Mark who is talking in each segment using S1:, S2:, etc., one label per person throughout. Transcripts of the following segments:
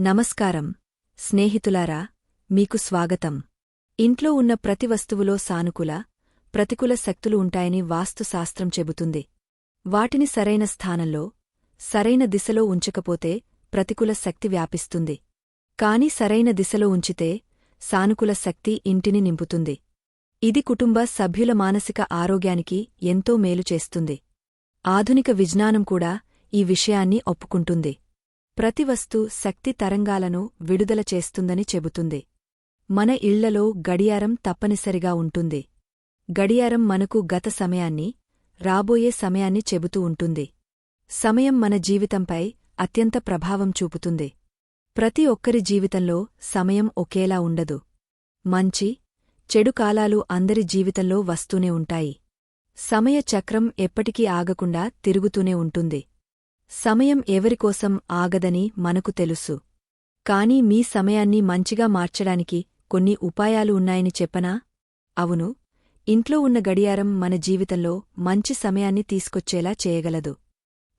S1: నమస్కారం. స్నేహితులారా మీకు స్వాగతం. ఇంట్లో ఉన్న ప్రతి వస్తువులో సానుకూల ప్రతికూల శక్తులు ఉంటాయని వాస్తుశాస్త్రం చెబుతుంది. వాటిని సరైన స్థానంలో సరైన దిశలో ఉంచకపోతే ప్రతికూల శక్తి వ్యాపిస్తుంది. కాని సరైన దిశలో ఉంచితే సానుకూల శక్తి ఇంటిని నింపుతుంది. ఇది కుటుంబ సభ్యుల మానసిక ఆరోగ్యానికి ఎంతో మేలు చేస్తుంది. ఆధునిక విజ్ఞానం కూడా ఈ విషయాన్ని ఒప్పుకుంటుంది. ప్రతి వస్తు శక్తి తరంగాలను విడుదల చేస్తుందని చెబుతుంది. మన ఇళ్ళలో గడియారం తప్పనిసరిగా ఉంటుంది. గడియారం మనకు గత సమయాన్ని రాబోయే సమయాన్ని చెబుతూ ఉంటుంది. సమయం మన జీవితంపై అత్యంత ప్రభావం చూపుతుంది. ప్రతి ఒక్కరి జీవితంలో సమయం ఒకేలా ఉండదు. మంచి చెడు కాలాలు అందరి జీవితంలో వస్తూనే ఉంటాయి. సమయ చక్రం ఎప్పటికీ ఆగకుండా తిరుగుతూనే ఉంటుంది. సమయం ఎవరికోసం ఆగదని మనకు తెలుసు. కాని మీ సమయాన్ని మంచిగా మార్చడానికి కొన్ని ఉపాయాలు ఉన్నాయని చెప్పనా? అవును. ఇంట్లో ఉన్న గడియారం మన జీవితంలో మంచి సమయాన్ని తీసుకొచ్చేలా చేయగలదు.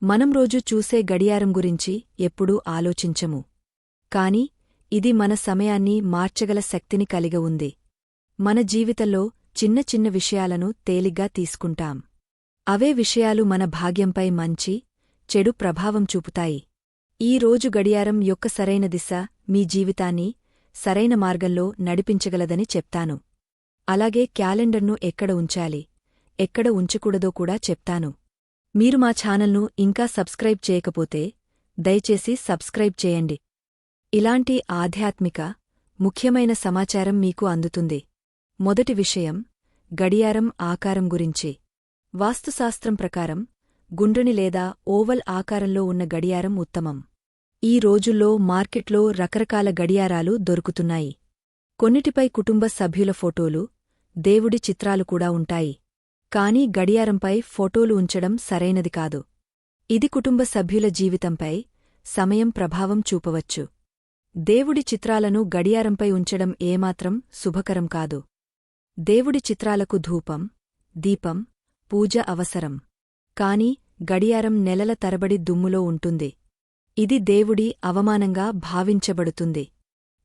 S1: మనం రోజు చూసే గడియారం గురించి ఎప్పుడూ ఆలోచించము. కాని ఇది మన సమయాన్ని మార్చగల శక్తిని కలిగి ఉంది. మన జీవితంలో చిన్న చిన్న విషయాలను తేలిగ్గా తీసుకుంటాం. అవే విషయాలు మన భాగ్యంపై మంచి చెడు ప్రభావం చూపుతాయి. ఈ రోజు గడియారం యొక్క సరైన దిశ మీ జీవితాన్ని సరైన మార్గంలో నడిపించగలదని చెప్తాను. అలాగే క్యాలెండర్ను ఎక్కడ ఉంచాలి ఎక్కడ ఉంచకూడదో కూడా చెప్తాను. మీరు మా ఛానల్ను ఇంకా సబ్స్క్రైబ్ చేయకపోతే దయచేసి సబ్స్క్రైబ్ చేయండి. ఇలాంటి ఆధ్యాత్మిక ముఖ్యమైన సమాచారం మీకు అందుతుంది. మొదటి విషయం గడియారం ఆకారం గురించి. వాస్తుశాస్త్రం ప్రకారం గుండ్రని లేదా ఓవల్ ఆకారంలో ఉన్న గడియారం ఉత్తమం. ఈ రోజుల్లో మార్కెట్లో రకరకాల గడియారాలు దొరుకుతున్నాయి. కొన్నిటిపై కుటుంబ సభ్యుల ఫోటోలు దేవుడి చిత్రాలు కూడా ఉంటాయి. కాని గడియారంపై ఫోటోలు ఉంచడం సరైనది కాదు. ఇది కుటుంబ సభ్యుల జీవితంపై సమయం ప్రభావం చూపవచ్చు. దేవుడి చిత్రాలను గడియారంపై ఉంచడం ఏమాత్రం శుభకరం కాదు. దేవుడి చిత్రాలకు ధూపం దీపం పూజ అవసరం. కాని గడియారం నెలల తరబడి దుమ్ములో ఉంటుంది. ఇది దేవుడి అవమానంగా భావించబడుతుంది.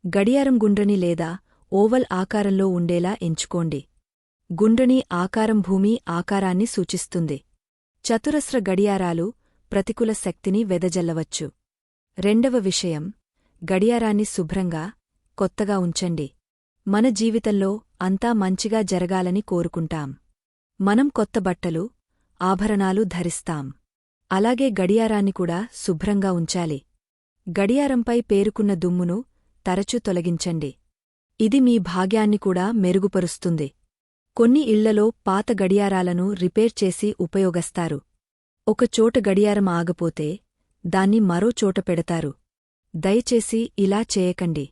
S1: గడియారం గుండ్రని లేదా ఓవల్ ఆకారంలో ఉండేలా ఎంచుకోండి. గుండ్రని ఆకారం భూమి ఆకారాన్ని సూచిస్తుంది. చతురస్ర గడియారాలు ప్రతికూల శక్తిని వెదజల్లవచ్చు. రెండవ విషయం గడియారాన్ని శుభ్రంగా కొత్తగా ఉంచండి. మన జీవితంలో అంతా మంచిగా జరగాలని కోరుకుంటాం. మనం కొత్త బట్టలు ఆభరణాలు ధరిస్తాం. అలాగే గడియారాన్ని కూడా శుభ్రంగా ఉంచాలి. గడియారంపై పేరుకున్న దుమ్మును తరచూ తొలగించండి. ఇది మీ భాగ్యాన్ని కూడా మెరుగుపరుస్తుంది. కొన్ని ఇళ్ళలో పాత గడియారాలను రిపేర్ చేసి ఉపయోగస్తారు. ఒకచోట గడియారం ఆగపోతే దాన్ని మరో చోట పెడతారు. దయచేసి ఇలా చేయకండి.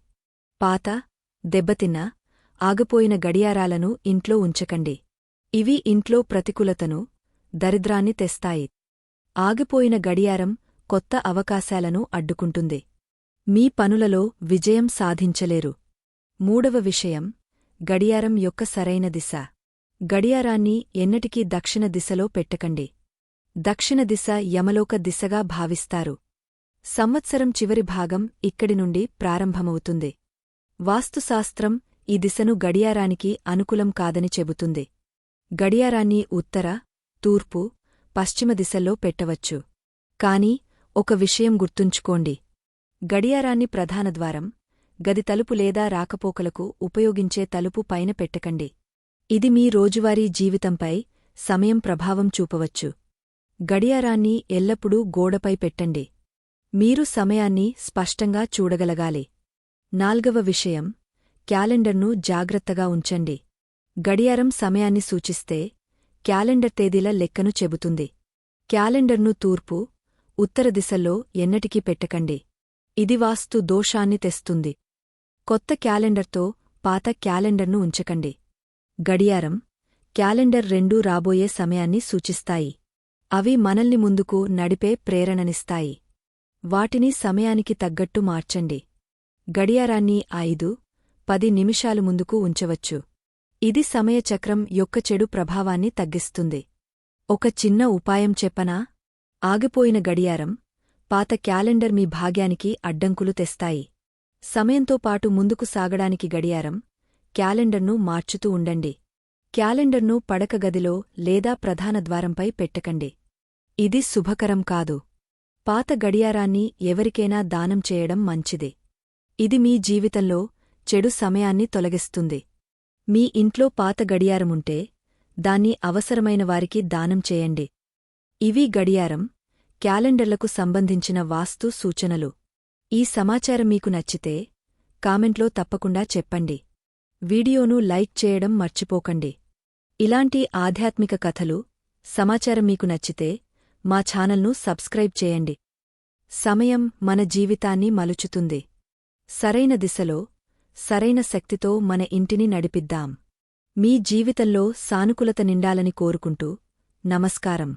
S1: పాత దెబ్బతిన్న ఆగపోయిన గడియారాలను ఇంట్లో ఉంచకండి. ఇవి ఇంట్లో ప్రతికూలతను దరిద్రాన్ని తెస్తాయి. ఆగిపోయిన గడియారం కొత్త అవకాశాలను అడ్డుకుంటుంది. మీ పనులలో విజయం సాధించలేరు. మూడవ విషయం గడియారం యొక్క సరైన దిశ. గడియారాన్ని ఎన్నటికీ దక్షిణ దిశలో పెట్టకండి. దక్షిణ దిశ యమలోక దిశగా భావిస్తారు. సంవత్సరం చివరి భాగం ఇక్కడి నుండి ప్రారంభమవుతుంది. వాస్తుశాస్త్రం ఈ దిశను గడియారానికి అనుకూలం కాదని చెబుతుంది. గడియారాన్ని ఉత్తర తూర్పు పశ్చిమ దిశల్లో పెట్టవచ్చు. కాని ఒక విషయం గుర్తుంచుకోండి. గడియారాన్ని ప్రధాన ద్వారం గది తలుపు లేదా రాకపోకలకు ఉపయోగించే తలుపు పైన పెట్టకండి. ఇది మీ రోజువారీ జీవితంపై సమయం ప్రభావం చూపవచ్చు. గడియారాన్ని ఎల్లప్పుడూ గోడపై పెట్టండి. మీరు సమయాన్ని స్పష్టంగా చూడగలగాలి. నాల్గవ విషయం క్యాలెండర్ను జాగ్రత్తగా ఉంచండి. గడియారం సమయాన్ని సూచిస్తే క్యాలెండర్ తేదీల లెక్కను చెబుతుంది. క్యాలెండర్ను తూర్పు ఉత్తర దిశల్లో ఎన్నటికీ పెట్టకండి. ఇది వాస్తు దోషాన్ని తెస్తుంది. కొత్త క్యాలెండర్తో పాత క్యాలెండర్ను ఉంచకండి. గడియారం క్యాలెండర్ రెండూ రాబోయే సమయాన్ని సూచిస్తాయి. అవి మనల్ని ముందుకు నడిపే ప్రేరణనిస్తాయి. వాటిని సమయానికి తగ్గట్టు మార్చండి. గడియారాన్ని ఐదు పది నిమిషాలు ముందుకు ఉంచవచ్చు. ఇది సమయచక్రం యొక్క చెడు ప్రభావాన్ని తగ్గిస్తుంది. ఒక చిన్న ఉపాయం చెప్పనా? ఆగిపోయిన గడియారం పాత క్యాలెండర్ మీ భాగ్యానికి అడ్డంకులు తెస్తాయి. సమయంతో పాటు ముందుకు సాగడానికి గడియారం క్యాలెండర్ను మార్చుతూ ఉండండి. క్యాలెండర్ను పడక గదిలో లేదా ప్రధాన ద్వారంపై పెట్టకండి. ఇది శుభకరం కాదు. పాత గడియారాన్ని ఎవరికైనా దానం చేయడం మంచిది. ఇది మీ జీవితంలో చెడు సమయాన్ని తొలగిస్తుంది. మీ ఇంట్లో పాత గడియారముంటే దాన్ని అవసరమైన వారికి దానం చేయండి. ఇవి గడియారం క్యాలెండర్లకు సంబంధించిన వాస్తు సూచనలు. ఈ సమాచారం మీకు నచ్చితే కామెంట్లో తప్పకుండా చెప్పండి. వీడియోను లైక్ చేయడం మర్చిపోకండి. ఇలాంటి ఆధ్యాత్మిక కథలు సమాచారం మీకు నచ్చితే మా ఛానల్ను సబ్స్క్రైబ్ చేయండి. సమయం మన జీవితాన్ని మలుచుతుంది. సరైన దిశలో సరైన శక్తితో మన ఇంటిని నడిపిద్దాం. మీ జీవితంలో సానుకూలత నిండాలని కోరుకుంటూ నమస్కారం.